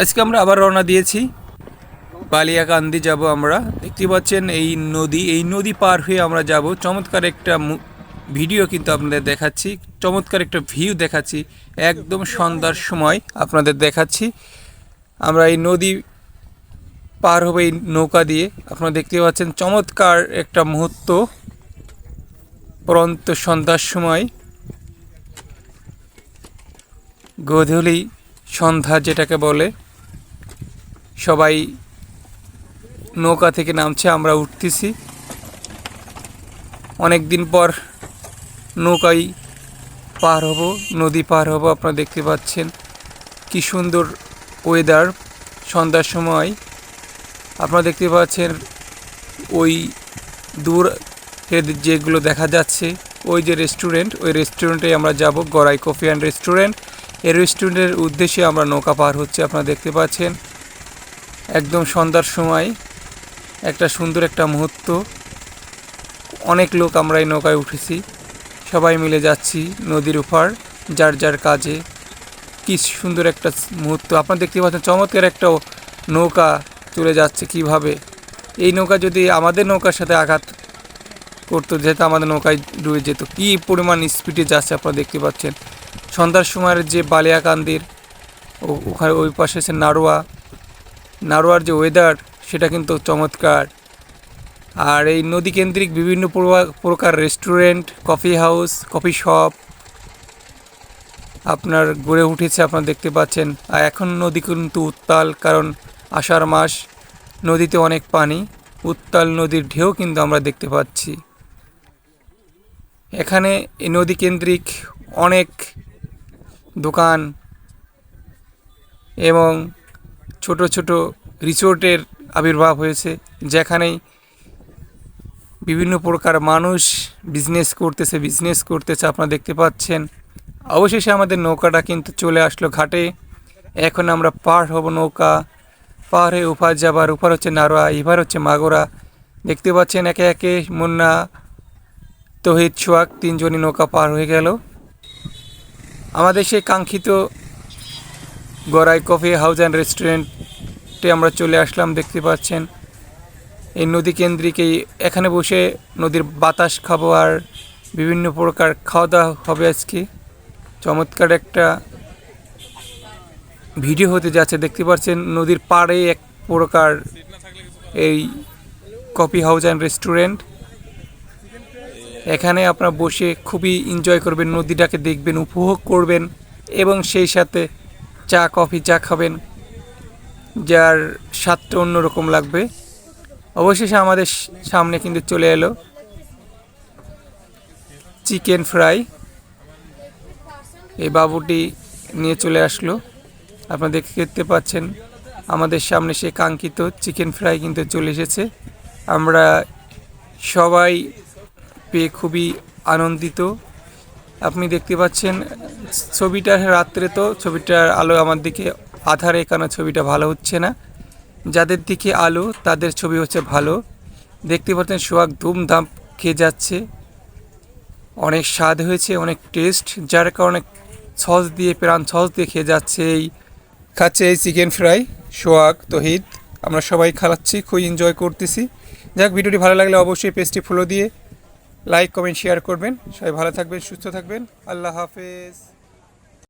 আজকে আমরা আবার রওনা দিয়েছি। বালিয়াকান্দি যাব আমরা। দেখতে পাচ্ছেন এই নদী এই নদী পার হয়ে আমরা যাব। চমৎকার একটা ভিডিও কিন্তু আপনাদের দেখাচ্ছি। চমৎকার একটা ভিউ দেখাচ্ছি। একদম সন্ধ্যার সময় আপনাদের দেখাচ্ছি। আমরা এই নদী পার হবে এই নৌকা দিয়ে। আপনারা দেখতে পাচ্ছেন চমৎকার একটা মুহূর্ত পরন্ত সন্ধ্যার সময়। গোধূলি সন্ধ্যা যেটাকে বলে। সবাই নৌকা থেকে নামছে, আমরা উঠতেছি। অনেক দিন পর নৌকায় পার হব, নদী পার হব, আপনারা দেখতে পাচ্ছেন কি সুন্দর ওয়েদার সন্ধ্যার সময় আপনারা দেখতে পাচ্ছেন ওই দূর যেগুলো দেখা যাচ্ছে, ওই যে রেস্টুরেন্ট ওই রেস্টুরেন্টে আমরা যাব, গড়াই কফি অ্যান্ড রেস্টুরেন্ট এই রেস্টুরেন্টের উদ্দেশ্যে আমরা নৌকা পার হচ্ছে, আপনারা দেখতে পাচ্ছেন। একদম সন্ধ্যার সময়, একটা সুন্দর একটা মুহূর্ত। অনেক লোক আমরা এই নৌকায় উঠেছি। সবাই মিলে যাচ্ছি নদীর উপর, যার যার কাজে। কি সুন্দর একটা মুহূর্ত। আপনারা দেখতে পাচ্ছেন চমৎকার একটা নৌকা চলে যাচ্ছে কীভাবে। এই নৌকা যদি আমাদের নৌকার সাথে আঘাত করতো, যেহেতু আমাদের নৌকায় ডুবে যেত, কী পরিমাণ স্পিডে যাচ্ছে আপনারা দেখতে পাচ্ছেন। সন্ধ্যার সময়ের যে বালিয়াকান্দির ওখানে ওই পাশে আছে নাড়ুয়া নাড়ুয়ার যে ওয়েদার সেটা কিন্তু চমৎকার। আর এই নদী কেন্দ্রিক বিভিন্ন প্রকার restaurant coffee house coffee shop আপনার গড়ে উঠেছে, আপনারা দেখতে পাচ্ছেন। আর এখন নদী কিন্তু উত্তাল, কারণ আষাঢ় মাস নদীতে অনেক পানি, উত্তাল নদীর ঢেউ কিন্তু আমরা দেখতে পাচ্ছি। এখানে এই নদী কেন্দ্রিক অনেক দোকান এবং ছোট ছোট রিসোর্টের আবির্ভাব হয়েছে, যেখানেই বিভিন্ন প্রকার মানুষ বিজনেস করতেছে বিজনেস করতেছে, আপনারা দেখতে পাচ্ছেন। অবশেষে আমাদের নৌকাটা কিন্তু চলে আসলো ঘাটে। এখন আমরা পার হব নৌকা, পার হয়ে উপার যাবার উপার হচ্ছে নারোয়া, এবার হচ্ছে মাগুরা। দেখতে পাচ্ছেন একে একে মুন্না, তহিদ সোয়াক তিনজনই নৌকা পার হয়ে গেল। আমাদের সেই কাঙ্ক্ষিত গড়াই কফি হাউস অ্যান্ড রেস্টুরেন্টে আমরা চলে আসলাম, দেখতে পাচ্ছেন। এই নদী কেন্দ্রিক এই এখানে বসে নদীর বাতাস খাব আর বিভিন্ন প্রকার খাওয়া দাওয়া হবে আজকে। চমৎকার একটা ভিডিও হতে যাচ্ছে, দেখতে পাচ্ছেন নদীর পাড়ে এক প্রকার এই কফি হাউস অ্যান্ড রেস্টুরেন্ট। এখানে আপনারা বসে খুবই এনজয় করবেন, নদীটাকে দেখবেন, উপভোগ করবেন এবং সেই সাথে চা, কফি, চা খাবেন, যার স্বাদটা অন্যরকম লাগবে। অবশেষে আমাদের সামনে কিন্তু চলে এলো চিকেন ফ্রাই। এই বাবুটি নিয়ে চলে আসলো। আপনারা দেখতে পাচ্ছেন, আমাদের সামনে সে কাঙ্ক্ষিত চিকেন ফ্রাই কিন্তু চলে এসেছে। আমরা সবাই পেয়ে খুবই আনন্দিত। দেখতে পাচ্ছেন, ছবিটা রাত্রে তো, ছবিটার আলো আমার দিকে, আধারে কেন ছবিটা ভালো হচ্ছে না? যাদের দিকে আলো, তাদের ছবি হচ্ছে ভালো। দেখতে পাচ্ছেন, সোহাগ ধুমধাম খেয়ে যাচ্ছে। অনেক স্বাদ হয়েছে, অনেক টেস্ট যার কারণে সস দিয়ে, প্রাণ সস দিয়ে খেয়ে যাচ্ছে এই, খাচ্ছে এই চিকেন ফ্রাই সোহাগ, তহিদ। আমরা সবাই খাওয়াচ্ছি খুব এনজয় করতেছি। যাক, ভিডিওটি ভালো লাগলে অবশ্যই পেজটি ফলো দিয়ে লাইক কমেন্ট শেয়ার করবেন। সবাই ভালো থাকবেন সুস্থ থাকবেন। আল্লাহ হাফেজ।